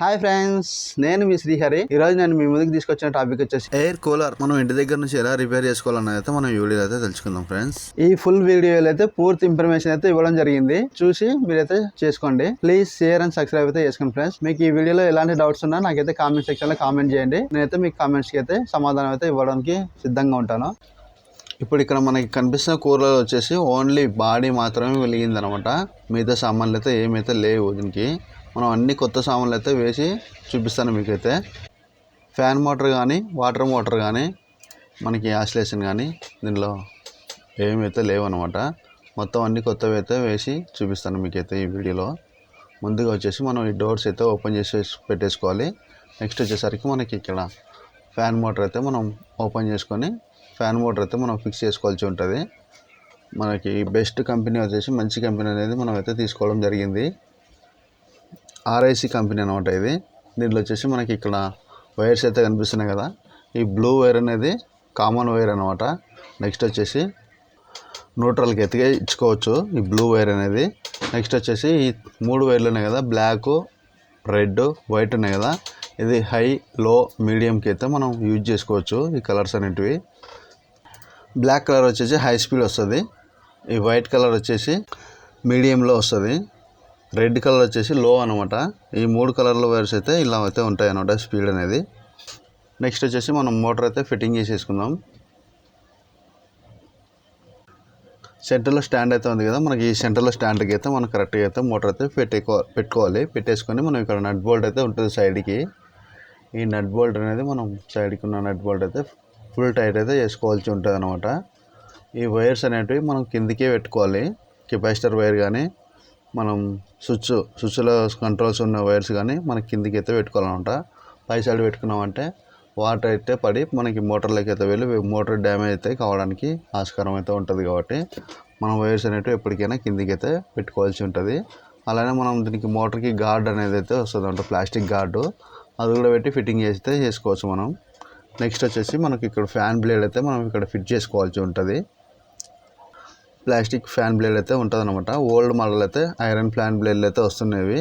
Hi friends నేను మీ శ్రీహరి. ఈ రోజు నేను మీ ముందుకు తీసుకొచ్చిన టాపిక్ వచ్చేసి ఎయిర్ కూలర్. మనం ఇంటి దగ్గర నుంచి ఎలా రిపేర్ చేసుకోవాలన్నది అయితే మనం ఈ వీడియోలో అయితే తెలుసుకుందాం ఫ్రెండ్స్. ఈ ఫుల్ వీడియోలో అయితే పూర్తి ఇన్ఫర్మేషన్ అయితే ఇవ్వడం జరిగింది. చూసి మీరైతే చేసుకోండి. ప్లీజ్ షేర్ అండ్ సబ్స్క్రైబ్ అయితే చేసుకోండి ఫ్రెండ్స్. మీకు ఈ వీడియోలో ఎలాంటి డౌట్స్ ఉన్నా నాకైతే కామెంట్ సెక్షన్లో కామెంట్ చేయండి. నేనైతే మీకు కామెంట్స్కి అయితే సమాధానం అయితే ఇవ్వడానికి సిద్ధంగా ఉంటాను. ఇప్పుడు ఇక్కడ మనకి కనిపిస్తున్న కూలర్ వచ్చేసి ఓన్లీ బాడీ మాత్రమే వెలిగింది అనమాట మిగతా సామాన్లు అయితే ఏమైతే లేవు దీనికి. మనం అన్ని కొత్త సామాన్లు అయితే వేసి చూపిస్తాను మీకైతే. ఫ్యాన్ మోటార్ కానీ వాటర్ మోటార్ కానీ మనకి యాసిలేషన్ కానీ దీనిలో ఏమైతే లేవు అనమాట మొత్తం అన్ని కొత్తవి అయితే వేసి చూపిస్తాను మీకైతే ఈ వీడియోలో. ముందుగా వచ్చేసి మనం ఈ డోర్స్ అయితే ఓపెన్ చేసి పెట్టేసుకోవాలి. నెక్స్ట్ వచ్చేసరికి మనకి ఇక్కడ ఫ్యాన్ మోటార్ అయితే మనం ఓపెన్ చేసుకొని ఫ్యాన్ మోటార్ అయితే మనం ఫిక్స్ చేసుకోవాల్సి ఉంటుంది. మనకి బెస్ట్ కంపెనీ వచ్చేసి మంచి కంపెనీ అనేది మనం అయితే తీసుకోవడం జరిగింది. ఆర్ఐసి కంపెనీ అనమాట ఇది. దీంట్లో వచ్చేసి మనకి ఇక్కడ వైర్స్ అయితే కనిపిస్తున్నాయి కదా. ఈ బ్లూ వైర్ అనేది కామన్ వైర్ అనమాట. నెక్స్ట్ వచ్చేసి న్యూట్రల్కి ఎత్తిగా ఇచ్చుకోవచ్చు ఈ బ్లూ వైర్ అనేది. నెక్స్ట్ వచ్చేసి ఈ మూడు వైర్లు ఉన్నాయి కదా. బ్లాక్ రెడ్ వైట్ ఉన్నాయి కదా. ఇది హై లో మీడియంకి అయితే మనం యూజ్ చేసుకోవచ్చు ఈ కలర్స్ అనేటివి. బ్లాక్ కలర్ వచ్చేసి హై స్పీడ్ వస్తుంది. ఈ వైట్ కలర్ వచ్చేసి మీడియంలో వస్తుంది. రెడ్ కలర్ వచ్చేసి లో అనమాట ఈ మూడు కలర్ల వైర్స్ అయితే ఇలా అయితే ఉంటాయి అనమాట స్పీడ్ అనేది. నెక్స్ట్ వచ్చేసి మనం మోటార్ అయితే ఫిట్టింగ్ చేసేసుకుందాం. సెంటర్లో స్టాండ్ అయితే ఉంది కదా మనకి ఈ సెంటర్లో స్టాండ్కి అయితే మనం కరెక్ట్గా అయితే మోటార్ అయితే పెట్టుకో పెట్టుకోవాలి. పెట్టేసుకొని మనం ఇక్కడ నట్ బోల్ట్ అయితే ఉంటుంది సైడ్కి. ఈ నట్ బోల్ట్ అనేది మనం సైడ్కి ఉన్న నట్ బోల్ట్ అయితే ఫుల్ టైట్ అయితే చేసుకోవాల్సి ఉంటుంది అనమాట ఈ వైర్స్ అనేటివి మనం కిందికే పెట్టుకోవాలి. కెపాసిటర్ వైర్ కానీ మనం స్విచ్ స్విచ్లో కంట్రోల్స్ ఉన్న వైర్స్ కానీ మనం కిందికి అయితే పెట్టుకోవాలన్నమాట పై సైడ్ పెట్టుకున్నామంటే వాటర్ అయితే పడి మనకి మోటార్లోకి అయితే వెళ్ళి మోటార్ డ్యామేజ్ అయితే కావడానికి ఆస్కారం అయితే ఉంటుంది కాబట్టి మనం వైర్స్ అనేటివి ఎప్పటికైనా కిందికి అయితే పెట్టుకోవాల్సి ఉంటుంది. అలానే మనం దీనికి మోటార్కి గార్డ్ అనేది అయితే వస్తుంది అంటే ప్లాస్టిక్ గార్డు. అది కూడా పెట్టి ఫిట్టింగ్ చేస్తే చేసుకోవచ్చు మనం. నెక్స్ట్ వచ్చేసి మనకి ఇక్కడ ఫ్యాన్ బ్లేడ్ అయితే మనం ఇక్కడ ఫిట్ చేసుకోవాల్సి ఉంటుంది. ప్లాస్టిక్ ఫ్యాన్ బ్లేడ్ అయితే ఉంటుంది అనమాట ఓల్డ్ మోడల్ అయితే ఐరన్ ఫ్యాన్ బ్లేడ్లు అయితే వస్తున్నాయి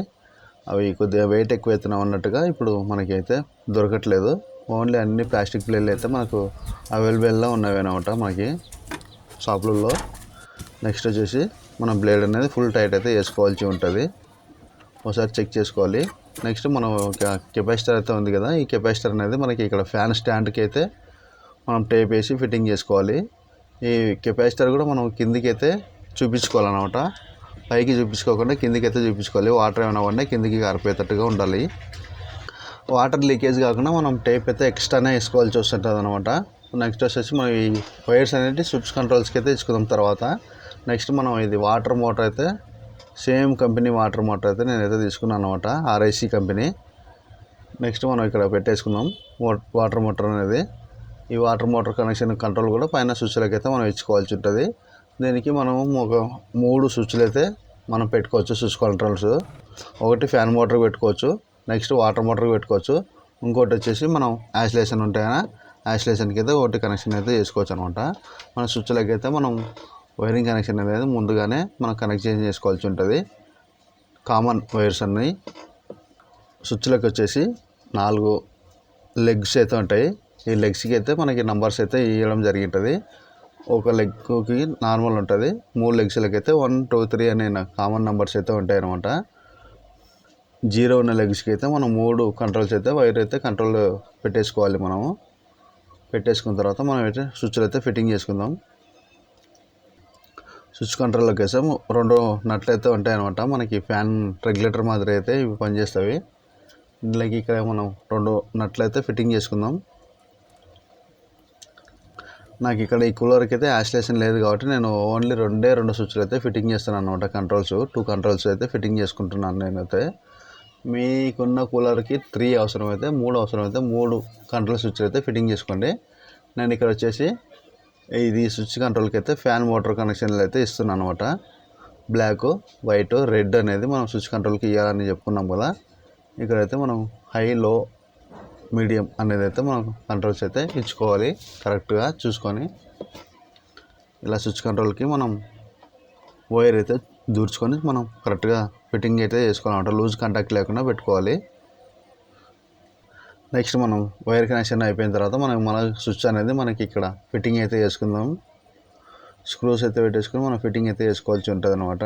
అవి కొద్దిగా వెయిట్ ఎక్కువ అవుతున్నాం అన్నట్టుగా ఇప్పుడు మనకి అయితే దొరకట్లేదు. ఓన్లీ అన్ని ప్లాస్టిక్ బ్లేడ్లు అయితే మనకు అవైలబుల్లో ఉన్నవి అనమాట మనకి షాపులలో. నెక్స్ట్ వచ్చేసి మన బ్లేడ్ అనేది ఫుల్ టైట్ అయితే వేసుకోవాల్సి ఉంటుంది. ఒకసారి చెక్ చేసుకోవాలి. నెక్స్ట్ మనం కెపాసిటర్ అయితే ఉంది కదా ఈ కెపాసిటర్ అనేది మనకి ఇక్కడ ఫ్యాన్ స్టాండ్కి అయితే మనం టేప్ వేసి ఫిట్టింగ్ చేసుకోవాలి. ఈ కెపాసిటర్ కూడా మనం కిందికి అయితే చూపించుకోవాలన్నమాట. పైకి చూపించుకోకుండా కిందికి అయితే చూపించుకోవాలి. వాటర్ ఏమైనా పడినా కిందికి కారిపోయేటట్టుగా ఉండాలి. వాటర్ లీకేజ్ కాకుండా మనం టేప్ అయితే ఎక్స్ట్రానే వేసుకోవాల్సి వస్తుంటుంది అనమాట నెక్స్ట్ వచ్చేసి మనం ఈ వైర్స్ అనేది స్విచ్ కంట్రోల్స్కి అయితే ఇచ్చుకుందాం తర్వాత. నెక్స్ట్ మనం ఇది వాటర్ మోటార్ అయితే సేమ్ కంపెనీ వాటర్ మోటార్ అయితే నేనైతే తీసుకున్నాను అనమాట ఆర్ఐసి కంపెనీ. నెక్స్ట్ మనం ఇక్కడ పెట్టేసుకుందాం. వాటర్ మోటార్ అనేది. ఈ వాటర్ మోటార్ కనెక్షన్ కంట్రోల్ కూడా పైన స్విచ్లకి అయితే మనం ఇచ్చుకోవాల్సి ఉంటుంది. దీనికి మనము ఒక మూడు స్విచ్లు అయితే మనం పెట్టుకోవచ్చు స్విచ్ కంట్రోల్స్. ఒకటి ఫ్యాన్ మోటార్ పెట్టుకోవచ్చు నెక్స్ట్ వాటర్ మోటార్ పెట్టుకోవచ్చు. ఇంకోటి వచ్చేసి మనం యాసిలేషన్ ఉంటాయన యాసిలేషన్కి అయితే ఒకటి కనెక్షన్ అయితే చేసుకోవచ్చు అనమాట. మన స్విచ్లకి అయితే మనం వైరింగ్ కనెక్షన్ అనేది ముందుగానే మనం కనెక్ట్ చేసుకోవాల్సి ఉంటుంది. కామన్ వైర్స్ అన్నీ. స్విచ్లకు వచ్చేసి నాలుగు లెగ్స్ అయితే ఉంటాయి. ఈ లెగ్స్కి అయితే మనకి నంబర్స్ అయితే ఇవ్వడం జరిగింటుంది. ఒక లెగ్కి నార్మల్ ఉంటుంది. మూడు లెగ్స్లకి అయితే వన్ టూ త్రీ అనే కామన్ నెంబర్స్ అయితే ఉంటాయి అనమాట జీరో ఉన్న లెగ్స్కి అయితే మనం మూడు కంట్రోల్స్ అయితే వైర్ అయితే కంట్రోల్ పెట్టేసుకోవాలి మనము. పెట్టేసుకున్న తర్వాత మనం అయితే స్విచ్లు అయితే ఫిట్టింగ్ చేసుకుందాం. స్విచ్ కంట్రోల్లోకి వేసాం రెండు నట్లు అయితే ఉంటాయి అనమాట మనకి ఫ్యాన్ రెగ్యులేటర్ మాదిరి అయితే ఇవి పనిచేస్తాయి. ఇందులోకి ఇక్కడ మనం రెండు నట్లు అయితే ఫిట్టింగ్ చేసుకుందాం. నాకు ఇక్కడ ఈ కూలర్కి అయితే యాసిలేషన్ లేదు కాబట్టి నేను ఓన్లీ రెండే రెండు స్విచ్లు అయితే ఫిట్టింగ్ చేస్తున్నాను అనమాట కంట్రోల్స్ టూ కంట్రోల్స్ అయితే ఫిట్టింగ్ చేసుకుంటున్నాను నేనైతే. మీకున్న కూలర్కి త్రీ అవసరం అయితే మూడు అవసరం అయితే మూడు కంట్రోల్ స్విచ్లు అయితే ఫిట్టింగ్ చేసుకోండి. నేను ఇక్కడ వచ్చేసి ఇది స్విచ్ కంట్రోల్కి అయితే ఫ్యాన్ మోటార్ కనెక్షన్లు అయితే ఇస్తున్నాను అనమాట బ్లాక్ వైట్ రెడ్ అనేది మనం స్విచ్ కంట్రోల్కి ఇవ్వాలని చెప్పుకున్నాం కదా. ఇక్కడైతే మనం హై లో మీడియం అనేది అయితే మనం కంట్రోల్స్ అయితే ఇచ్చుకోవాలి. కరెక్ట్గా చూసుకొని ఇలా స్విచ్ కంట్రోల్కి మనం వైర్ అయితే దూర్చుకొని మనం కరెక్ట్గా ఫిట్టింగ్ అయితే చేసుకోవాలన్నమాట లూజ్ కాంటాక్ట్ లేకుండా పెట్టుకోవాలి. నెక్స్ట్ మనం వైర్ కనెక్షన్ అయిపోయిన తర్వాత మనం మన స్విచ్ అనేది మనకి ఇక్కడ ఫిట్టింగ్ అయితే చేసుకుందాం. స్క్రూస్ అయితే పెట్టేసుకుని మనం ఫిట్టింగ్ అయితే చేసుకోవాల్సి ఉంటుంది అనమాట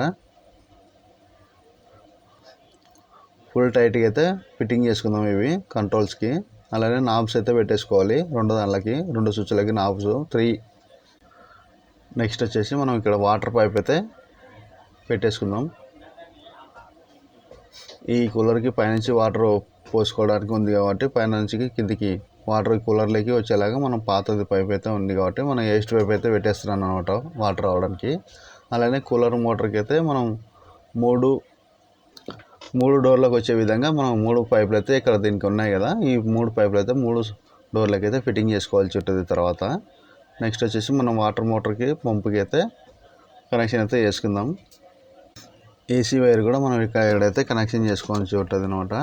ఫుల్ టైట్గా అయితే ఫిట్టింగ్ చేసుకుందాం ఇవి కంట్రోల్స్కి అలానే నాబ్స్ అయితే పెట్టేసుకోవాలి. రెండు దానిలకి రెండు స్విచ్లకి నాబ్స్ త్రీ. నెక్స్ట్ వచ్చేసి మనం ఇక్కడ వాటర్ పైప్ అయితే పెట్టేసుకుందాం. ఈ కూలర్కి పైనుంచి వాటర్ పోసుకోవడానికి ఉంది కాబట్టి పైన నుంచి కిందికి వాటర్ కూలర్లోకి వచ్చేలాగా మనం పాతది పైప్ అయితే ఉంది కాబట్టి మనం వేస్ట్ పైప్ అయితే పెట్టేస్తున్నాను అనమాట వాటర్ రావడానికి. అలానే కూలర్ మోటార్కి అయితే మనం మూడు మూడు డోర్లకు వచ్చే విధంగా మనం మూడు పైపులు అయితే ఇక్కడ దీనికి ఉన్నాయి కదా. ఈ మూడు పైపులు అయితే మూడు డోర్లకి అయితే ఫిట్టింగ్ చేసుకోవాల్సి ఉంటుంది తర్వాత. నెక్స్ట్ వచ్చేసి మనం వాటర్ మోటార్కి పంపుకి అయితే కనెక్షన్ అయితే చేసుకుందాం. ఏసీ వైర్ కూడా మనం ఇక్కడ ఇక్కడైతే కనెక్షన్ చేసుకోవాల్సి ఉంటుంది అనమాట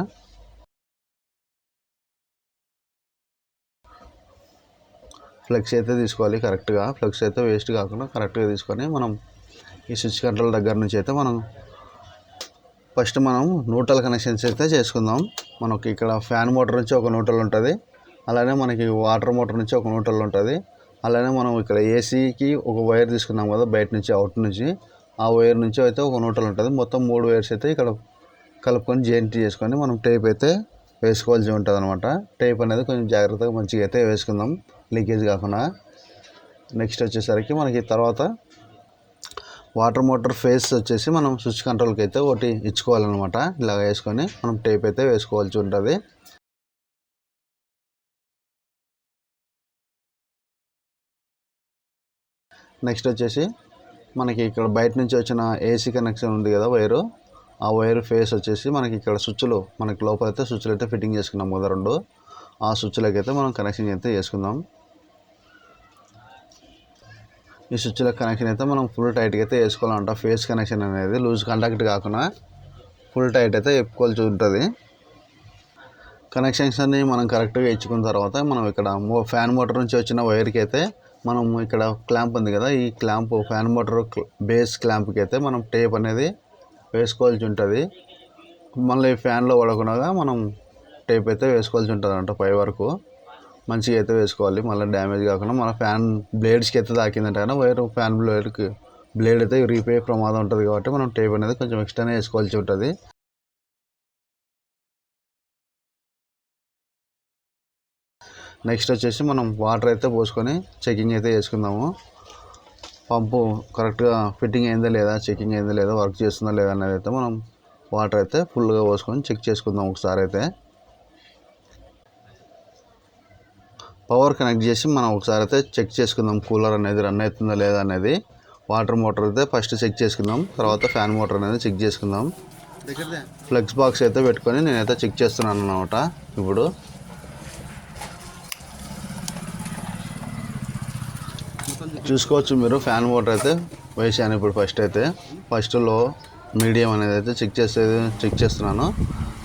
ఫ్లెక్స్ అయితే తీసుకోవాలి కరెక్ట్గా. ఫ్లెక్స్ అయితే వేస్ట్ కాకుండా కరెక్ట్గా తీసుకొని మనం ఈ స్విచ్ కంట్రోల్ దగ్గర నుంచి అయితే మనం ఫస్ట్ మనం న్యూట్రల్ కనెక్షన్స్ అయితే చేసుకుందాం. మనకి ఇక్కడ ఫ్యాన్ మోటార్ నుంచి ఒక న్యూట్రల్ ఉంటుంది. అలానే మనకి వాటర్ మోటార్ నుంచి ఒక న్యూట్రల్ ఉంటుంది. అలానే మనం ఇక్కడ ఏసీకి ఒక వైర్ తీసుకున్నాం కదా బయట నుంచి అవుట్ నుంచి. ఆ వైర్ నుంచి అయితే ఒక న్యూట్రల్ ఉంటుంది. మొత్తం మూడు వైర్స్ అయితే ఇక్కడ కలుపుకొని జెయింట్ చేసుకొని మనం టేప్ అయితే వేసుకోవాల్సి ఉంటుంది అనమాట టేప్ అనేది కొంచెం జాగ్రత్తగా మంచిగా అయితే వేసుకుందాం. లీకేజ్ కాకుండా. నెక్స్ట్ వచ్చేసరికి మనకి తర్వాత వాటర్ మోటార్ ఫేస్ వచ్చేసి మనం స్విచ్ కంట్రోల్కి అయితే ఒకటి ఇచ్చుకోవాలన్నమాట. ఇలా వేసుకొని మనం టేప్ అయితే వేసుకోవాల్సి ఉంటుంది. నెక్స్ట్ వచ్చేసి మనకి ఇక్కడ బయట నుంచి వచ్చిన ఏసీ కనెక్షన్ ఉంది కదా వైరు. ఆ వైర్ ఫేస్ వచ్చేసి మనకి ఇక్కడ స్విచ్లు మనకి లోపల అయితే స్విచ్లు అయితే ఫిట్టింగ్ చేసుకున్నాం కదా రెండు. ఆ స్విచ్లకి అయితే మనం కనెక్షన్ అయితే చేసుకుందాం. ఈ స్విచ్ల కనెక్షన్ అయితే మనం ఫుల్ టైట్గా అయితే వేసుకోవాలంట. ఫేస్ కనెక్షన్ అనేది లూజ్ కాంటాక్ట్ కాకుండా ఫుల్ టైట్ అయితే చెప్పుకోవాల్సి ఉంటుంది. కనెక్షన్స్ అన్ని మనం కరెక్ట్గా ఇచ్చుకున్న తర్వాత మనం ఇక్కడ ఫ్యాన్ మోటార్ నుంచి వచ్చిన వైర్కి అయితే మనం ఇక్కడ క్లాంప్ ఉంది కదా ఈ క్లాంప్ ఫ్యాన్ మోటార్ బేస్ క్లాంప్కి అయితే మనం టేప్ అనేది వేసుకోవాల్సి ఉంటుంది. మళ్ళీ ఫ్యాన్లో పడకుండా మనం టేప్ అయితే వేసుకోవాల్సి ఉంటుంది అంట పై వరకు. మంచిగా అయితే వేసుకోవాలి. మళ్ళీ డ్యామేజ్ కాకుండా మన ఫ్యాన్ బ్లేడ్స్కి అయితే తాకిందంటే కానీ వైర్ ఫ్యాన్ బ్లేడ్కి. బ్లేడ్ అయితే రీపే ప్రమాదం ఉంటుంది కాబట్టి మనం టేప్ అనేది కొంచెం ఎక్స్ట్రానే వేసుకోవాల్సి ఉంటుంది. నెక్స్ట్ వచ్చేసి మనం వాటర్ అయితే పోసుకొని చెకింగ్ అయితే చేసుకుందాము. పంపు కరెక్ట్గా ఫిట్టింగ్ అయిందా లేదా చెకింగ్ అయిందా లేదా వర్క్ చేస్తుందా లేదా అనేది అయితే మనం వాటర్ అయితే ఫుల్గా పోసుకొని చెక్ చేసుకుందాం ఒకసారి అయితే. పవర్ కనెక్ట్ చేసి మనం ఒకసారి అయితే చెక్ చేసుకుందాం కూలర్ అనేది రన్ అవుతుందా లేదా అనేది. వాటర్ మోటార్ అయితే ఫస్ట్ చెక్ చేసుకుందాం తర్వాత ఫ్యాన్ మోటార్ అనేది చెక్ చేసుకుందాం. ఫ్లెక్స్ బాక్స్ అయితే పెట్టుకొని నేనైతే చెక్ చేస్తున్నాను అనమాట ఇప్పుడు. చూసుకోవచ్చు మీరు ఫ్యాన్ మోటార్ అయితే వేసాను ఇప్పుడు ఫస్ట్ అయితే. ఫస్ట్లో మీడియం అనేది అయితే చెక్ చేసేది చెక్ చేస్తున్నాను.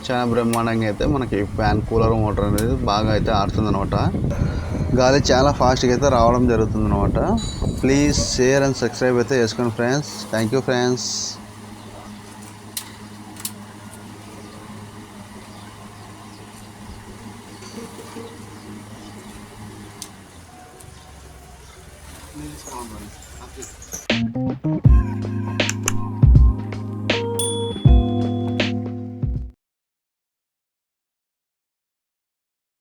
చాలా బ్రహ్మాండంగా అయితే మనకి ఫ్యాన్ కూలర్ మోటార్ అనేది బాగా అయితే ఆడుతుంది అనమాట గాలి చాలా ఫాస్ట్గా అయితే రావడం జరుగుతుంది అనమాట ప్లీజ్ షేర్ అండ్ సబ్స్క్రైబ్ అయితే చేసుకోండి ఫ్రెండ్స్ థ్యాంక్ యూ ఫ్రెండ్స్ తీసుకోవాలి